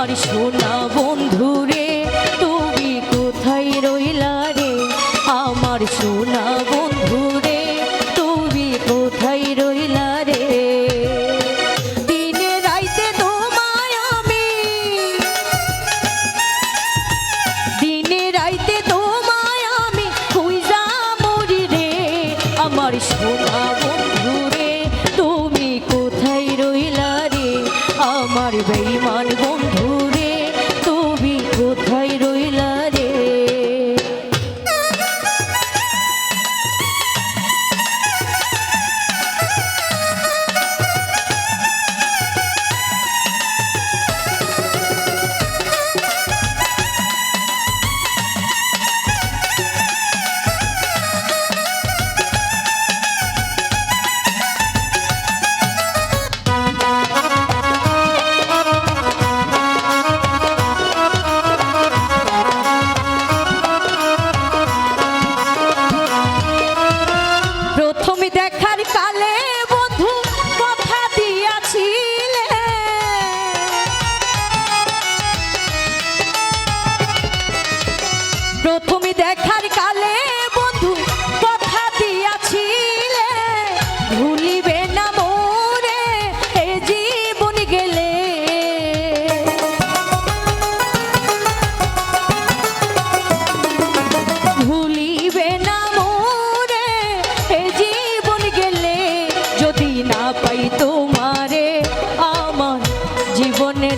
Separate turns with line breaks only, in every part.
আমার সোনা বন্ধু রে, তুমি কোথায় রইলা রে? আমার সোনা বন্ধু রে, তুমি কোথায় রইলা রে? দিনে রাইতে তোমায় আমি, দিনে রাইতে তোমায় আমি খুঁজা মরি রে, আমার সোনা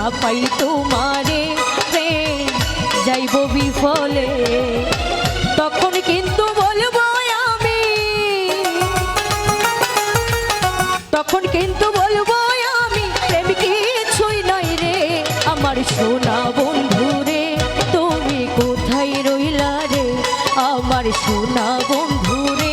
না পাই তোমারে প্রেম যাইব বিফলে, তখন কিন্তু বলব আমি। তখন কিন্তু বলব আমি, প্রেম কিছুই নাই রে। আমার সোনা বন্ধু রে, তুমি কোথায় রইলা রে? আমার সোনা বন্ধু রে